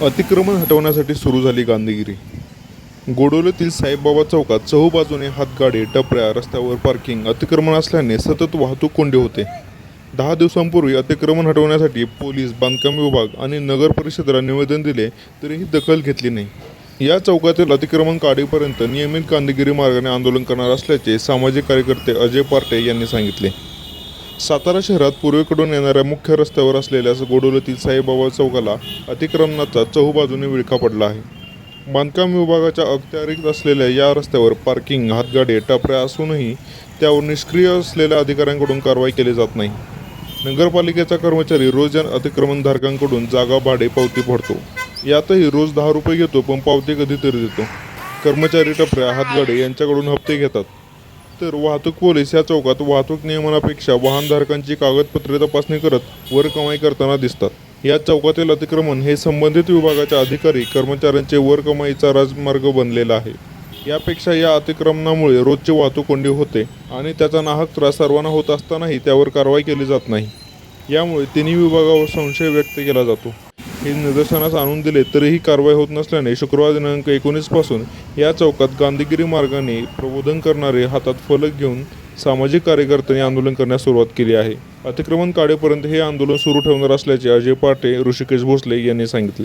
अतिक्रमण हटवण्यासाठी सुरू झाली गांधीगिरी. गोडोलीतील साईबाबा चौकात चहूबाजूने हातगाडी टपऱ्या रस्त्यावर पार्किंग अतिक्रमण असल्याने सतत वाहतूक कोंडी होते. दहा दिवसांपूर्वी अतिक्रमण हटवण्यासाठी पोलीस बांधकाम विभाग आणि नगर परिषदेला निवेदन दिले तरीही दखल घेतली नाही. या चौकातील अतिक्रमण काढीपर्यंत नियमित गांधीगिरी मार्गाने आंदोलन करणार असल्याचे सामाजिक कार्यकर्ते अजय पार्टे यांनी सांगितले. सातारा शहरात पूर्वेकडून येणाऱ्या मुख्य रस्त्यावर असलेल्या गोडोलीतील साईबाबा चौकाला अतिक्रमणाचा चहूबाजूने विळखा पडला आहे. बांधकाम विभागाच्या अखत्यारीत असलेल्या या रस्त्यावर पार्किंग हातगाडे टपऱ्या असूनही त्यावर निष्क्रिय असलेल्या अधिकाऱ्यांकडून कारवाई केली जात नाही. नगरपालिकेचा कर्मचारी रोज या अतिक्रमणधारकांकडून जागा भाडे पावती भरतो. यातही रोज दहा रुपये घेतो पण पावती कधीतरी देतो. कर्मचारी टपऱ्या हातगाडे यांच्याकडून हप्ते घेतात. तर वाहतूक पोलीस या चौकात वाहतूक नियमनापेक्षा वाहनधारकांची कागदपत्रे तपासणी करत वर कमाई करताना दिसतात. या चौकातील अतिक्रमण हे संबंधित विभागाच्या अधिकारी कर्मचाऱ्यांचे वर कमाईचा राजमार्ग बनलेला आहे. यापेक्षा या अतिक्रमणामुळे रोजची वाहतूक कोंडी होते आणि त्याचा नाहक त्रास सर्वांना होत असतानाही त्यावर कारवाई केली जात नाही. यामुळे तिन्ही विभागावर संशय व्यक्त केला जातो. हे निदर्शनास आणून दिले तरीही कारवाई होत नसल्याने शुक्रवार दिनांक एकोणीसपासून या चौकात गांधीगिरी मार्गाने प्रबोधन करणारे हातात फलक घेऊन सामाजिक कार्यकर्त्यांनी आंदोलन करण्यास सुरुवात केली आहे. अतिक्रमण काढेपर्यंत हे आंदोलन सुरू ठेवणार असल्याचे अजय पाटे ऋषिकेश भोसले यांनी सांगितले.